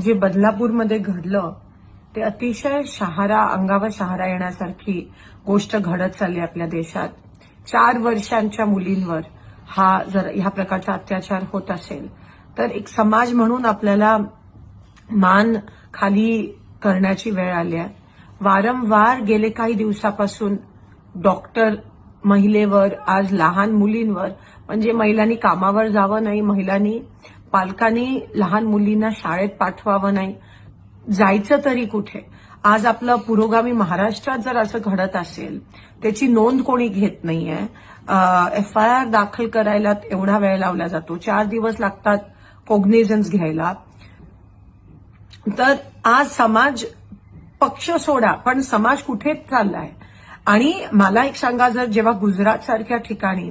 जे बदलापूरमध्ये घडलं ते अतिशय शहारा अंगावर शहारा येण्यासारखी गोष्ट घडत चालली आपल्या देशात. चार वर्षांच्या मुलींवर हा जर ह्या प्रकारचा अत्याचार होत असेल तर एक समाज म्हणून आपल्याला मान खाली करण्याची वेळ आली आहे. वारंवार गेले काही दिवसापासून डॉक्टर महिलेवर आज लहान मुलींवर म्हणजे महिलांनी कामावर जावं नाही महिलांनी पालकांनी लहान मुलींना शाळेत पाठवावं नाही. जायचं तरी कुठे? आज आपलं पुरोगामी महाराष्ट्रात जर असं घडत असेल त्याची नोंद कोणी घेत नाहीये. एफ आय आर दाखल करायला एवढा वेळ लावला जातो. चार दिवस लागतात कोग्नेझन्स घ्यायला. तर आज समाज पक्ष सोडा पण समाज कुठे चाललाय? आणि मला एक सांगा जर जेव्हा गुजरात सारख्या ठिकाणी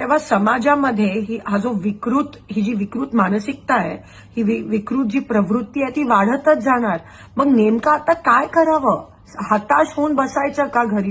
तेव्हा समाजामध्ये ही हा जो विकृत ही जी विकृत मानसिकता आहे ही विकृत जी प्रवृत्ती आहे ती वाढतच जाणार. मग नेमकं आता काय करावं? हताश होऊन बसायचं का घरी?